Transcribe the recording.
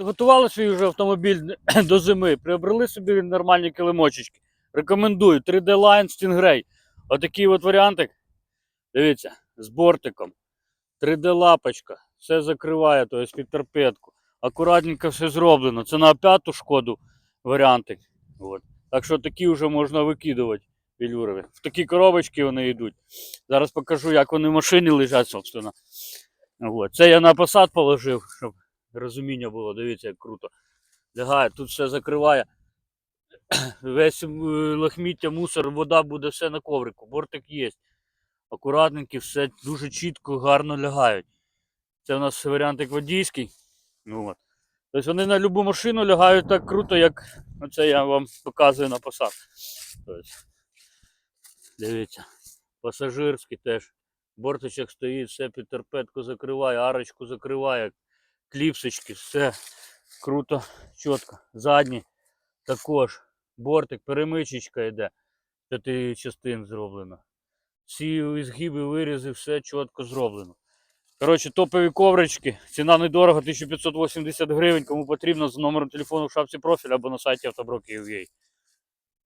Готували свій вже автомобіль до зими, приобрели собі нормальні килимочечки. Рекомендую 3D Line Stingray. Отакий от варіантик. Дивіться, з бортиком. 3D лапочка. Все закриває, тобто під торпедку. Акуратненько все зроблено. Це на п'яту шкоду варіантик. От. Так що такі вже можна викидувати велюрові. В такі коробочки вони йдуть. Зараз покажу, як вони в машині лежать, собственно. От. Це я на посад положив, щоб розуміння було. Дивіться, як круто. Лягає, тут все закриває. Весь е, лахміття, мусор, вода буде все на коврику. Бортик є. Акуратненькі, все дуже чітко, гарно лягають. Це у нас варіантик водійський. Ну, от. Тобто вони на будь-яку машину лягають так круто, як оце я вам показую на посад. Тобто, дивіться, пасажирський теж. Бортичок стоїть, все під торпедку закриває, арочку закриває, кліпсочки, все круто, чітко. Задні також. Бортик, перемичечка йде. П'яти частин зроблено. Всі згиби, вирізи, все чітко зроблено. Коротше, топові коврички. Ціна недорого, 1580 гривень. Кому потрібно, за номером телефону в шапці профіля або на сайті автоброки.ua.